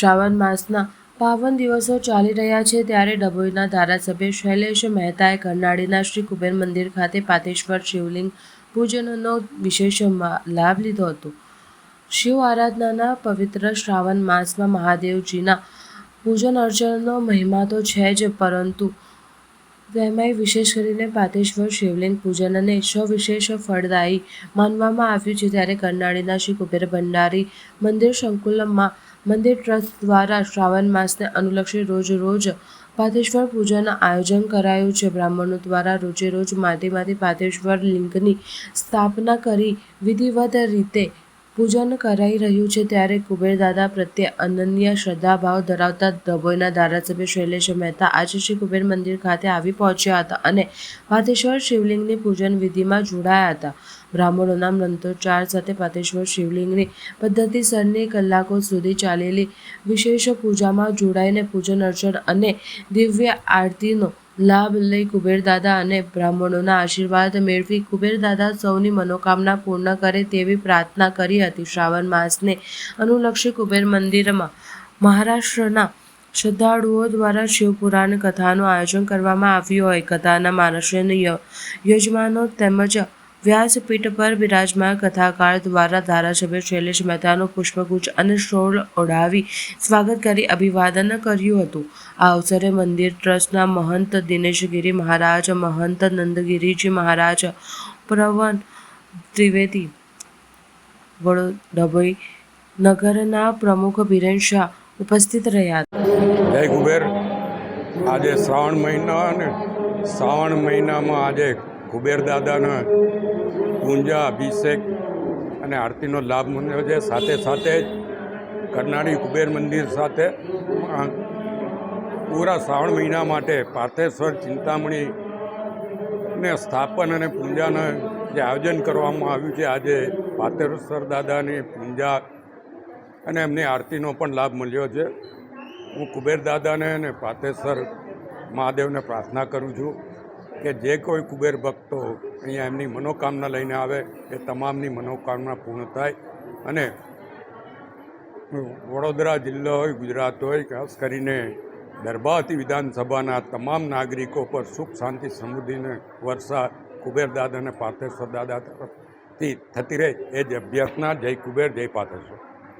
શ્રાવણ માસના પાવન દિવસો ચાલી રહ્યા છે ત્યારે ડભોઈના ધારાસભ્ય શૈલેષ મહેતાએ કરનાળીના શ્રી કુબેર મંદિર ખાતે પાતેશ્વર શિવલિંગ પૂજનનો વિશેષ લાભ લીધો હતો. શિવ આરાધનાના પવિત્ર શ્રાવણ માસમાં મહાદેવજીના પૂજન અર્ચનનો મહિમા તો છે જ, પરંતુ તેમાંય વિશેષ કરીને પાતેશ્વર, શિવલિંગ પૂજન અને સવિશેષ ફળદાયી માનવામાં આવ્યું છે ત્યારે કરનાળીના શ્રી કુબેર ભંડારી મંદિર સંકુલમાં મંદિર ટ્રસ્ટ દ્વારા શ્રાવણ માસને અનુલક્ષી રોજ રોજ પાતેશ્વર પૂજન આયોજન કરાયું છે. બ્રાહ્મણો દ્વારા રોજે રોજ માટીમાંથી પાતેશ્વર લિંગની સ્થાપના કરી વિધિવત રીતે પૂજન કરાઈ રહ્યું છે ત્યારે કુબેરદાદા પ્રત્યે અનન્ય શ્રદ્ધાભાવ ધરાવતા ડભોઈના ધારાસભ્ય શૈલેષ મહેતા આજે શ્રી કુબેર મંદિર ખાતે આવી પહોંચ્યા હતા અને પાતેશ્વર શિવલિંગની પૂજન વિધિમાં જોડાયા હતા. બ્રાહ્મણોના મંત્રોચ્ચાર સાથે પાતેશ્વર શિવલિંગની પદ્ધતિસરની કલાકો સુધી ચાલેલી વિશેષ પૂજામાં જોડાઈને પૂજન અર્ચન અને દિવ્ય આરતીનો લાભ લઈ કુબેરદાદા અને બ્રાહ્મણોના આશીર્વાદ મેળવી કુબેરદાદા સૌની મનોકામના પૂર્ણ કરે તેવી પ્રાર્થના કરી હતી. શ્રાવણ માસને અનુલક્ષી કુબેર મંદિરમાં મહારાષ્ટ્રના શ્રદ્ધાળુઓ દ્વારા શિવપુરાણ કથાનું આયોજન કરવામાં આવ્યું હોય. કથાના મહારાષ્ટ્રીયન યજમાનો તેમજ વ્યાસપીઠ પર બિરાજમાન કથાકાર દ્વારા ધારાસભ્ય શૈલેષ મહેતાનું પુષ્પગુચ્છ અને શોળ ઓઢાવી સ્વાગત કરી અભિવાદન કર્યું હતું. આ અવસરે મંદિર ટ્રસ્ટના મહંત દિનેશગીરી મહારાજ, મહંત નંદગીરીજી મહારાજ, પ્રવન ત્રિવેદી વડો ડભોઈ નગરના પ્રમુખ બિરેન શાહ ઉપસ્થિત રહ્યા હતા. કુબેર. આજે શ્રાવણ મહિના શ્રાવણ મહિનામાં આજે કુબેર દાદાના પૂંજા, અભિષેક અને આરતીનો લાભ મળ્યો છે સાથે સાથે જ કરનાળી કુબેર મંદિર સાથે પૂરા શ્રાવણ મહિના માટે પાર્થેશ્વર, ચિંતામણી ને સ્થાપન અને પૂજાનું જે આયોજન કરવામાં આવ્યું છે, આજે પાર્થેશ્વર દાદાની પૂજા અને એમની આરતીનો પણ લાભ મળ્યો છે. હું કુબેર દાદાને અને પાર્થેશ્વર મહાદેવને પ્રાર્થના કરું છું. કે જે કોઈ કુબેર ભક્તો અહીંયા એમની મનોકામના લઈને આવે, એ તમામની મનોકામના પૂર્ણ થાય. અને વડોદરા જિલ્લો હોય, ગુજરાત હોય, ખાસ કરીને દરબારથી વિધાનસભાના તમામ નાગરિકો પર સુખ, શાંતિ, સમૃદ્ધિને વર્ષા કુબેર દાદા અને પાર્થેશ્વર દાદા તરફથી થતી રહે. એ જ અભ્યર્થના, જય કુબેર, જય પાર્થેશ્વર.